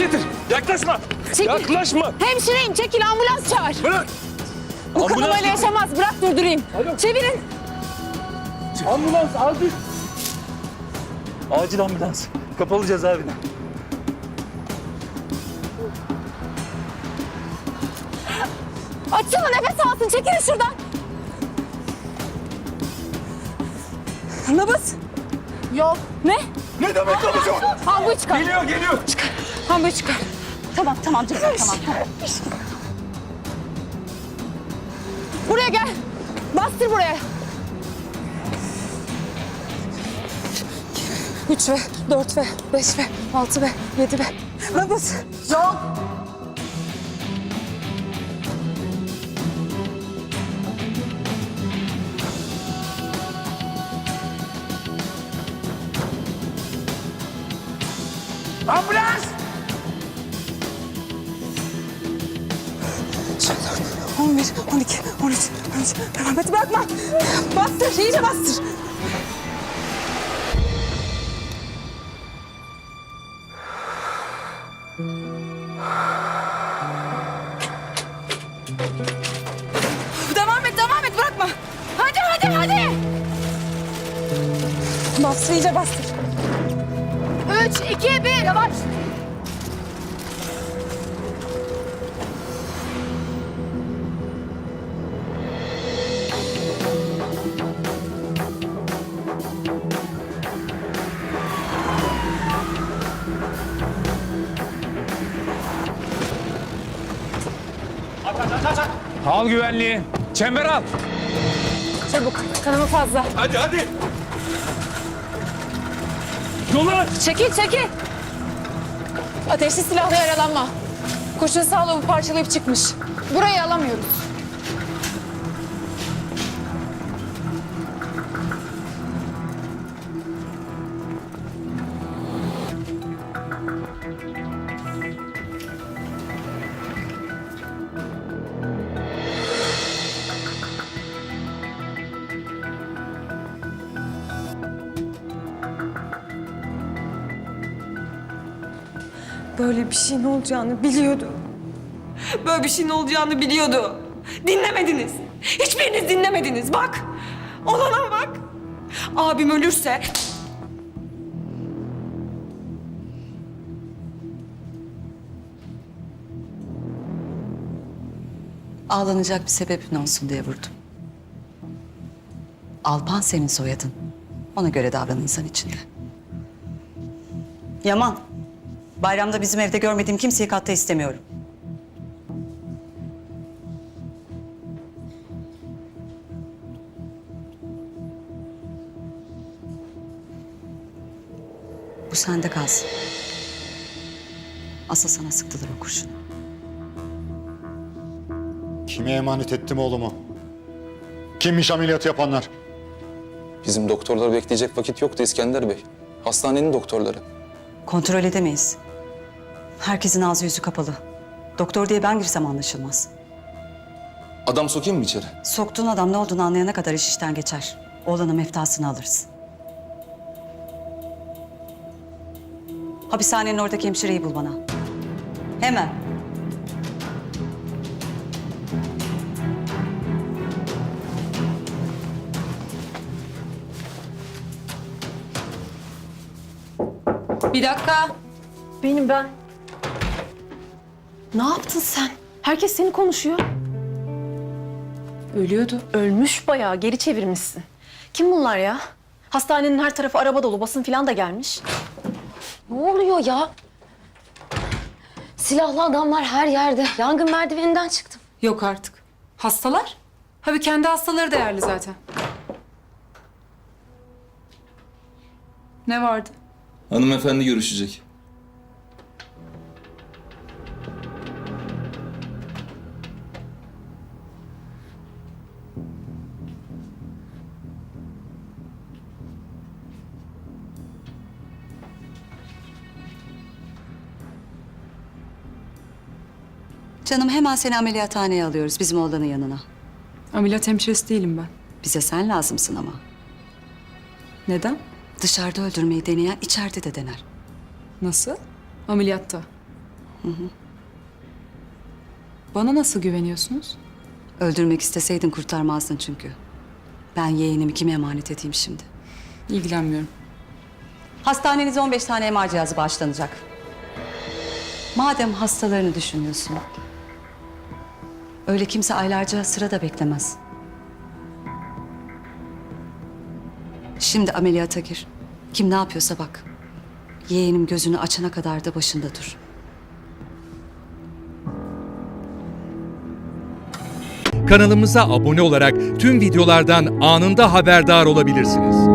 Getir. Yaklaşma. Çekil. Yaklaşma. Hemşireyim çekil ambulans çağır. Bırak. Bu Ambulans getir. yaşamaz bırak durdurayım. Alo. Çevirin. Ambulans acil. Acil ambulans. Kapalı cezaevine. Mı nefes alsın çekilin şuradan. Nabız. Yok. Ne? Ne demek olacak? Hamburg çıkar. Geliyor geliyor. Hamburg çıkar. Tamam tamam canım tamam. tamam. Buraya gel. Bastır buraya. Üç ve dört ve beş ve altı ve yedi ve nabız. Yok. Ambulans. On bir, on iki, on üç, on üç. Devam et bırakma. Bastır, iyice bastır. Devam et, devam et, bırakma. Hadi, hadi, hadi. Bastır, iyice bastır. Üç, iki, bir. Yavaş. Al güvenliği. Çember al. Çabuk, kanama fazla. Hadi hadi. Yola. Çekil, çekil. Ateşli silahla yaralanma. Kurşun sağlığı parçalayıp çıkmış. Burayı alamıyoruz. Böyle bir şeyin olacağını biliyordu. Böyle bir şeyin olacağını biliyordu. Dinlemediniz. Hiçbiriniz dinlemediniz. Bak. Olana bak. Abim ölürse Ağlanacak bir sebebin olsun diye vurdum. Alpan senin soyadın. Ona göre davran insan içinde. Yaman. Bayramda bizim evde görmediğim kimseyi katta istemiyorum. Bu sende kalsın. Asıl sana sıktılar o kurşunu. Kime emanet ettim oğlumu? Kimmiş ameliyatı yapanlar? Bizim doktorları bekleyecek vakit yoktu İskender Bey. Hastanenin doktorları. Kontrol edemeyiz. Herkesin ağzı yüzü kapalı. Doktor diye ben girsem anlaşılmaz. Adam sokayım mı içeri? Soktuğun adam ne olduğunu anlayana kadar iş işten geçer. Oğlanın meftasını alırız. Hapishanenin oradaki hemşireyi bul bana. Hemen. Bir dakika. Benim ben. Ne yaptın sen? Herkes seni konuşuyor. Ölüyordu. Ölmüş bayağı. Geri çevirmişsin. Kim bunlar ya? Hastanenin her tarafı araba dolu. Basın falan da gelmiş. Ne oluyor ya? Silahlı adamlar her yerde. Yangın merdiveninden çıktım. Yok artık. Hastalar? Tabii kendi hastaları değerli zaten. Ne vardı? Hanımefendi görüşecek. Canım hemen seni ameliyathaneye alıyoruz bizim oğlanın yanına. Ameliyat hemşiresi değilim ben. Bize sen lazımsın ama. Neden? Dışarıda öldürmeyi deneyen içeride de dener. Nasıl? Ameliyatta. Bana nasıl güveniyorsunuz? Öldürmek isteseydin kurtarmazdın çünkü. Ben yeğenimi kime emanet edeyim şimdi? İlgilenmiyorum. Hastanenize 15 tane MR cihazı bağışlanacak. Madem hastalarını düşünüyorsun, öyle kimse aylarca sırada beklemez. Şimdi ameliyata gir. Kim ne yapıyorsa bak. Yeğenim gözünü açana kadar da başında dur. Kanalımıza abone olarak tüm videolardan anında haberdar olabilirsiniz.